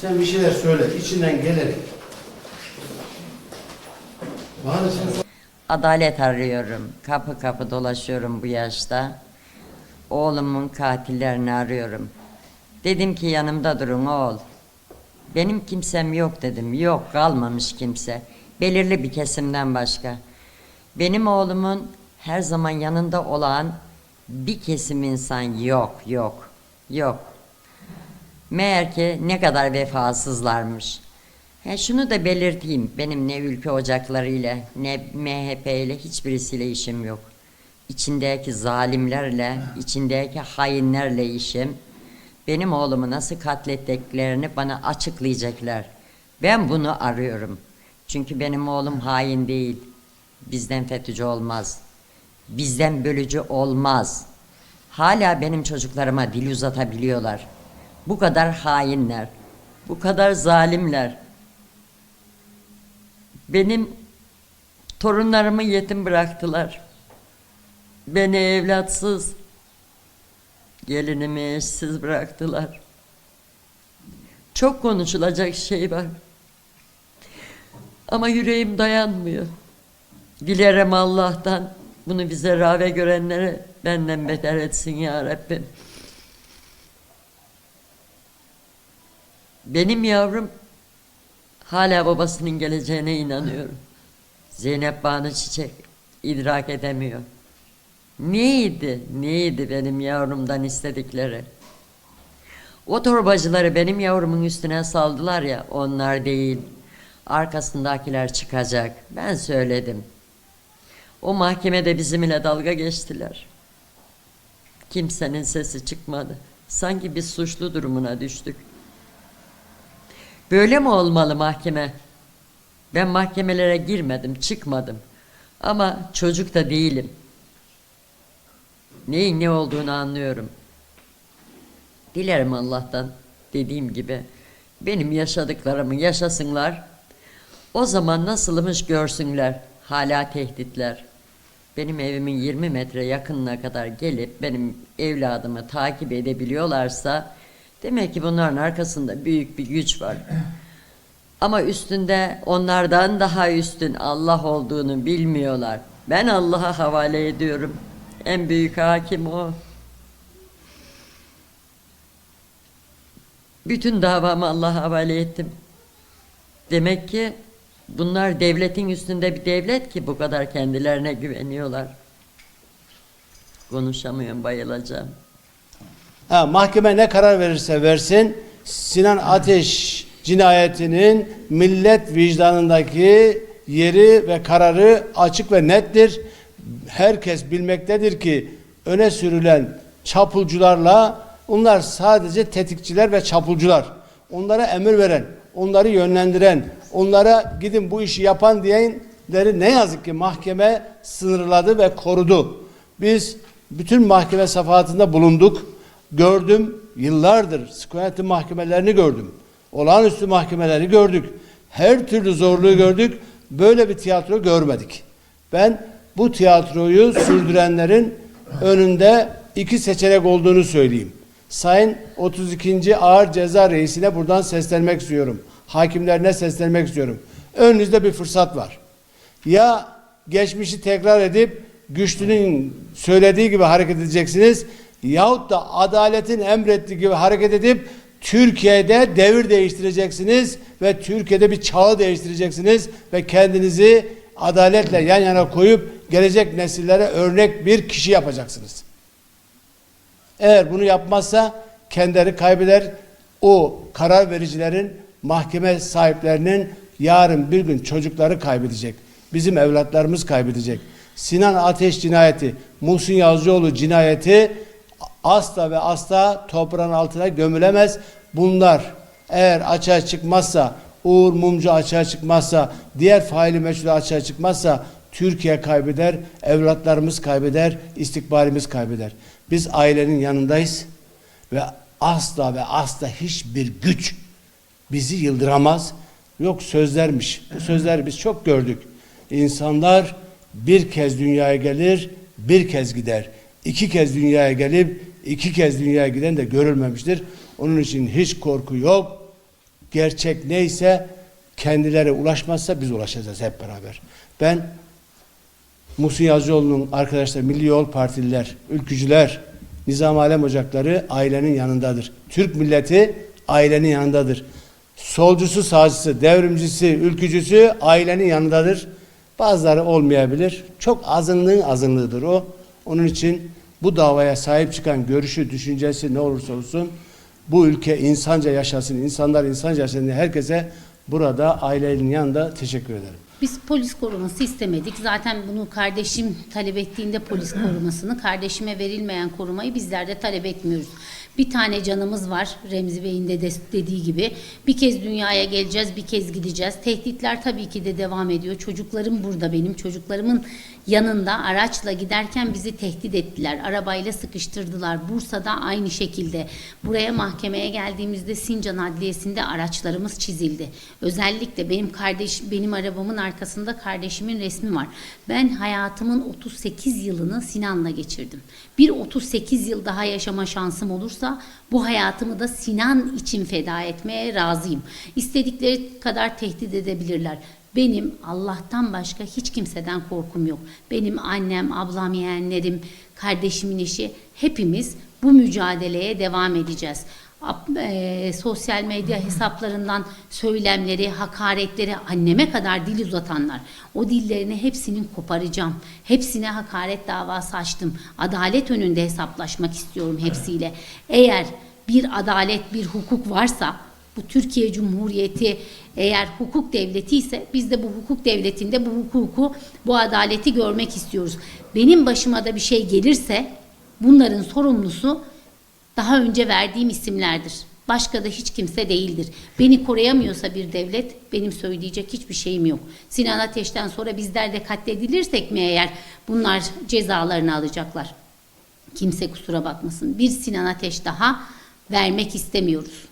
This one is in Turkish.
Sen bir şeyler söyle içinden gelerek. Sor- Adalet arıyorum. Kapı kapı dolaşıyorum bu yaşta. Oğlumun katillerini arıyorum. Dedim ki yanımda durun oğul. Benim kimsem yok dedim. Yok kalmamış kimse. Belirli bir kesimden başka. Benim oğlumun her zaman yanında olan bir kesim insan yok, yok, yok. Meğer ki ne kadar vefasızlarmış. He şunu da belirteyim. Benim ne ülke ocakları ile ne MHP ile hiçbirisiyle işim yok. İçindeki zalimlerle, içindeki hainlerle işim. Benim oğlumu nasıl katlettiklerini bana açıklayacaklar. Ben bunu arıyorum. Çünkü benim oğlum hain değil. Bizden FETÖ'cü olmaz. Bizden bölücü olmaz. Hala benim çocuklarıma dil uzatabiliyorlar. Bu kadar hainler, bu kadar zalimler. Benim torunlarımı yetim bıraktılar. Beni evlatsız, gelinimi eşsiz bıraktılar. Çok konuşulacak şey var. Ama yüreğim dayanmıyor. Dilerim Allah'tan bunu bize rave görenlere benden beter etsin ya Rabbim. Benim yavrum hala babasının geleceğine inanıyorum. Zeynep Banu Çiçek idrak edemiyor. Neydi, neydi benim yavrumdan istedikleri? O torbacıları benim yavrumun üstüne saldılar ya, onlar değil. Arkasındakiler çıkacak. Ben söyledim. O mahkemede bizimle dalga geçtiler. Kimsenin sesi çıkmadı. Sanki biz suçlu durumuna düştük. Böyle mi olmalı mahkeme? Ben mahkemelere girmedim, çıkmadım. Ama çocuk da değilim. Neyin ne olduğunu anlıyorum. Dilerim Allah'tan dediğim gibi benim yaşadıklarımı yaşasınlar. O zaman nasılmış görsünler. Hala tehditler. Benim evimin 20 metre yakınına kadar gelip benim evladımı takip edebiliyorlarsa demek ki bunların arkasında büyük bir güç var. Ama üstünde onlardan daha üstün Allah olduğunu bilmiyorlar. Ben Allah'a havale ediyorum. En büyük hakim o. Bütün davamı Allah'a havale ettim. Demek ki bunlar devletin üstünde bir devlet ki bu kadar kendilerine güveniyorlar. Konuşamıyorum, bayılacağım. Ha, mahkeme ne karar verirse versin Sinan Ateş cinayetinin millet vicdanındaki yeri ve kararı açık ve nettir. Herkes bilmektedir ki öne sürülen çapulcularla onlar sadece tetikçiler ve çapulcular. Onlara emir veren, onları yönlendiren, onlara gidin bu işi yapan diyenleri ne yazık ki mahkeme sınırladı ve korudu. Biz bütün mahkeme safahatında bulunduk. Gördüm yıllardır sıkı mahkemelerini gördüm. Olağanüstü mahkemeleri gördük. Her türlü zorluğu gördük. Böyle bir tiyatro görmedik. Ben bu tiyatroyu sürdürenlerin önünde iki seçenek olduğunu söyleyeyim. Sayın 32. Ağır Ceza Reisine buradan seslenmek istiyorum. Hakimlerine seslenmek istiyorum. Önünüzde bir fırsat var. Ya geçmişi tekrar edip güçlünün söylediği gibi hareket edeceksiniz yahut da adaletin emrettiği gibi hareket edip Türkiye'de devir değiştireceksiniz ve Türkiye'de bir çağı değiştireceksiniz ve kendinizi adaletle yan yana koyup gelecek nesillere örnek bir kişi yapacaksınız. Eğer bunu yapmazsa kendileri kaybeder. O karar vericilerin, mahkeme sahiplerinin yarın bir gün çocukları kaybedecek. Bizim evlatlarımız kaybedecek. Sinan Ateş cinayeti, Muhsin Yazıcıoğlu cinayeti asla ve asla toprağın altına gömülemez. Bunlar eğer açığa çıkmazsa, Uğur Mumcu açığa çıkmazsa, diğer faili meçhul açığa çıkmazsa Türkiye kaybeder, evlatlarımız kaybeder, istikbalimiz kaybeder. Biz ailenin yanındayız ve asla ve asla hiçbir güç bizi yıldıramaz. Yok sözlermiş. Bu sözleri biz çok gördük. İnsanlar bir kez dünyaya gelir, bir kez gider. İki kez dünyaya gelip iki kez dünyaya giden de görülmemiştir. Onun için hiç korku yok. gerçek neyse kendileri ulaşmazsa biz ulaşacağız hep beraber. Ben Muhsin Yazıcıoğlu'nun arkadaşlar Milli Yol Partililer, ülkücüler, Nizam Alem Ocakları ailenin yanındadır. Türk milleti ailenin yanındadır. Solcusu, sağcısı, devrimcisi, ülkücüsü ailenin yanındadır. Bazıları olmayabilir. Çok azınlığın azınlığıdır o. Onun için bu davaya sahip çıkan görüşü, düşüncesi ne olursa olsun bu ülke insanca yaşasın, insanlar insanca yaşasın herkese burada ailenin yanında teşekkür ederim. Biz polis koruması istemedik. Zaten bunu kardeşim talep ettiğinde polis korumasını, kardeşime verilmeyen korumayı bizler de talep etmiyoruz. Bir tane canımız var Remzi Bey'in de dediği gibi. Bir kez dünyaya geleceğiz, bir kez gideceğiz. Tehditler tabii ki de devam ediyor. Çocuklarım burada benim. Çocuklarımın yanında araçla giderken bizi tehdit ettiler. Arabayla sıkıştırdılar. Bursa'da aynı şekilde. Buraya mahkemeye geldiğimizde Sincan Adliyesi'nde araçlarımız çizildi. Özellikle benim kardeş benim arabamın arkasında kardeşimin resmi var. Ben hayatımın 38 yılını Sinan'la geçirdim. Bir 38 yıl daha yaşama şansım olursa bu hayatımı da Sinan için feda etmeye razıyım. İstedikleri kadar tehdit edebilirler. Benim Allah'tan başka hiç kimseden korkum yok. Benim annem, ablam, yeğenlerim, kardeşimin eşi hepimiz bu mücadeleye devam edeceğiz. Eee, sosyal medya hesaplarından söylemleri, hakaretleri anneme kadar dil uzatanlar. O dillerini hepsinin koparacağım. Hepsine hakaret davası açtım. Adalet önünde hesaplaşmak istiyorum hepsiyle. Eğer bir adalet, bir hukuk varsa bu Türkiye Cumhuriyeti eğer hukuk devleti ise biz de bu hukuk devletinde bu hukuku, bu adaleti görmek istiyoruz. Benim başıma da bir şey gelirse bunların sorumlusu daha önce verdiğim isimlerdir. Başka da hiç kimse değildir. Beni koruyamıyorsa bir devlet benim söyleyecek hiçbir şeyim yok. Sinan Ateş'ten sonra bizler de katledilirsek mi eğer bunlar cezalarını alacaklar. Kimse kusura bakmasın. Bir Sinan Ateş daha vermek istemiyoruz.